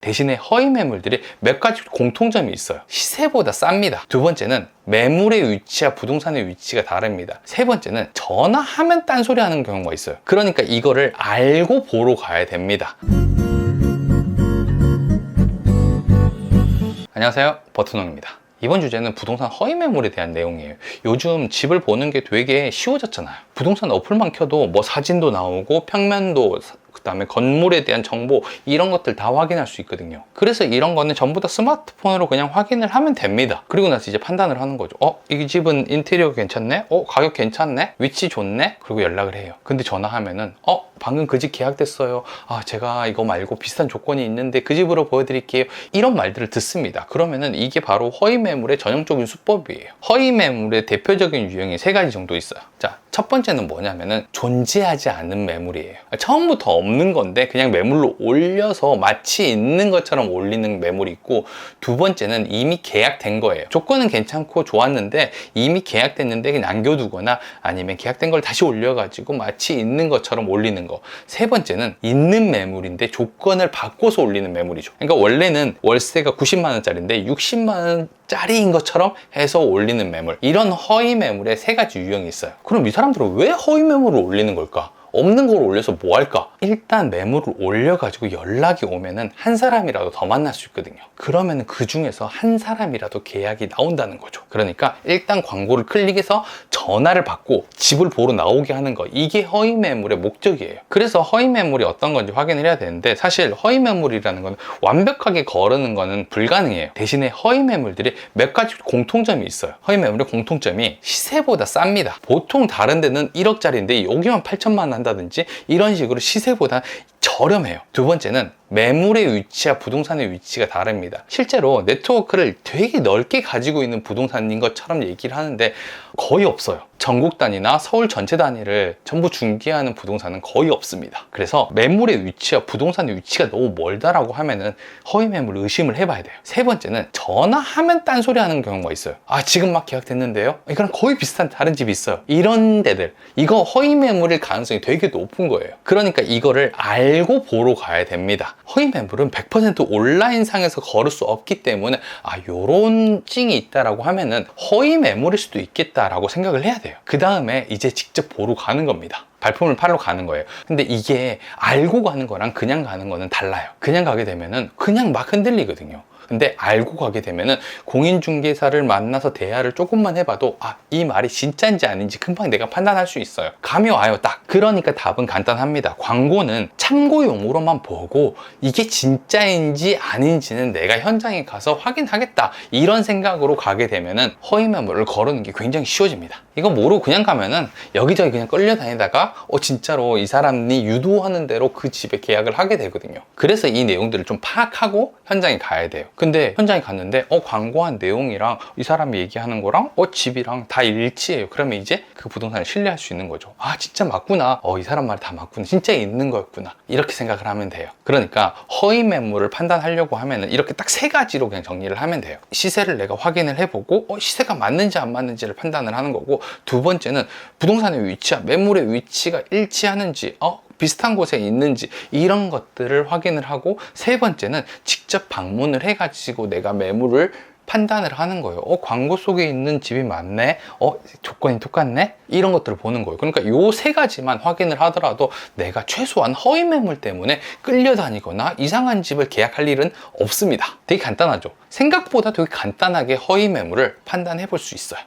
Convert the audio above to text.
대신에 허위 매물들이 몇 가지 공통점이 있어요. 시세보다 쌉니다. 두 번째는 매물의 위치와 부동산의 위치가 다릅니다. 세 번째는 전화하면 딴소리 하는 경우가 있어요. 그러니까 이거를 알고 보러 가야 됩니다. 안녕하세요. 버튼홍입니다. 이번 주제는 부동산 허위 매물에 대한 내용이에요. 요즘 집을 보는 게 되게 쉬워졌잖아요. 부동산 어플만 켜도 뭐 사진도 나오고 평면도 그 다음에 건물에 대한 정보 이런 것들 다 확인할 수 있거든요. 그래서 이런 거는 전부 다 스마트폰으로 그냥 확인을 하면 됩니다. 그리고 나서 이제 판단을 하는 거죠. 어, 이 집은 인테리어 괜찮네? 어, 가격 괜찮네? 위치 좋네? 그리고 연락을 해요. 근데 전화하면은 어, 방금 그 집 계약됐어요. 아, 제가 이거 말고 비슷한 조건이 있는데 그 집으로 보여드릴게요. 이런 말들을 듣습니다. 그러면은 이게 바로 허위 매물의 전형적인 수법이에요. 허위 매물의 대표적인 유형이 세 가지 정도 있어요. 자, 첫 번째는 뭐냐면은 존재하지 않은 매물이에요. 처음부터 없는 건데 그냥 매물로 올려서 마치 있는 것처럼 올리는 매물이 있고 두 번째는 이미 계약된 거예요. 조건은 괜찮고 좋았는데 이미 계약됐는데 그냥 남겨두거나 아니면 계약된 걸 다시 올려가지고 마치 있는 것처럼 올리는 거. 세 번째는 있는 매물인데 조건을 바꿔서 올리는 매물이죠. 그러니까 원래는 월세가 90만 원짜리인데 60만 원 짜리인 것처럼 해서 올리는 매물 이런 허위 매물의 세 가지 유형이 있어요 그럼 이 사람 들은 왜 허위 매물을 올리는 걸까? 없는 걸 올려서 뭐 할까? 일단 매물을 올려가지고 연락이 오면은 한 사람이라도 더 만날 수 있거든요. 그러면은 그 중에서 한 사람이라도 계약이 나온다는 거죠. 그러니까 일단 광고를 클릭해서 전화를 받고 집을 보러 나오게 하는 거. 이게 허위 매물의 목적이에요. 그래서 허위 매물이 어떤 건지 확인을 해야 되는데 사실 허위 매물이라는 건 완벽하게 거르는 거는 불가능해요. 대신에 허위 매물들이 몇 가지 공통점이 있어요. 허위 매물의 공통점이 시세보다 쌉니다. 보통 다른 데는 1억짜리인데 여기만 8천만 원 한다든지 이런 식으로 시세보다 저렴해요. 두 번째는 매물의 위치와 부동산의 위치가 다릅니다. 실제로 네트워크를 되게 넓게 가지고 있는 부동산인 것처럼 얘기를 하는데 거의 없어요. 전국 단위나 서울 전체 단위를 전부 중개하는 부동산은 거의 없습니다. 그래서 매물의 위치와 부동산의 위치가 너무 멀다라고 하면은 허위 매물 의심을 해봐야 돼요. 세 번째는 전화하면 딴소리 하는 경우가 있어요. 아, 지금 막 계약됐는데요? 이거랑 거의 비슷한 다른 집이 있어요. 이런 데들. 이거 허위 매물일 가능성이 되게 높은 거예요. 그러니까 이거를 알고 보러 가야 됩니다. 허위 매물은 100% 온라인상에서 걸을 수 없기 때문에 아 요런 찡이 있다라고 하면은 허위 매물일 수도 있겠다라고 생각을 해야 돼요. 그 다음에 이제 직접 보러 가는 겁니다. 발품을 팔러 가는 거예요. 근데 이게 알고 가는 거랑 그냥 가는 거는 달라요. 그냥 가게 되면은 그냥 막 흔들리거든요 근데 알고 가게 되면은 공인중개사를 만나서 대화를 조금만 해봐도 아, 이 말이 진짜인지 아닌지 금방 내가 판단할 수 있어요. 감이 와요, 딱. 그러니까 답은 간단합니다. 광고는 참고용으로만 보고 이게 진짜인지 아닌지는 내가 현장에 가서 확인하겠다. 이런 생각으로 가게 되면은 허위 매물을 거르는 게 굉장히 쉬워집니다. 이거 모르고 그냥 가면은 여기저기 그냥 끌려다니다가 어, 진짜로 이 사람이 유도하는 대로 그 집에 계약을 하게 되거든요. 그래서 이 내용들을 좀 파악하고 현장에 가야 돼요. 근데 현장에 갔는데 어 광고한 내용이랑 이 사람이 얘기하는 거랑 어 집이랑 다 일치해요. 그러면 이제 그 부동산을 신뢰할 수 있는 거죠. 아 진짜 맞구나. 어 이 사람 말다 맞구나. 진짜 있는 거였구나. 이렇게 생각을 하면 돼요. 그러니까 허위 매물을 판단하려고 하면은 이렇게 딱 세 가지로 그냥 정리를 하면 돼요. 시세를 내가 확인을 해보고 어 시세가 맞는지 안 맞는지를 판단을 하는 거고 두 번째는 부동산의 위치와 매물의 위치가 일치하는지 어 비슷한 곳에 있는지 이런 것들을 확인을 하고 세 번째는 직접 방문을 해가지고 내가 매물을 판단을 하는 거예요. 어, 광고 속에 있는 집이 맞네? 어, 조건이 똑같네? 이런 것들을 보는 거예요. 그러니까 요 세 가지만 확인을 하더라도 내가 최소한 허위 매물 때문에 끌려다니거나 이상한 집을 계약할 일은 없습니다. 되게 간단하죠. 생각보다 되게 간단하게 허위 매물을 판단해 볼 수 있어요.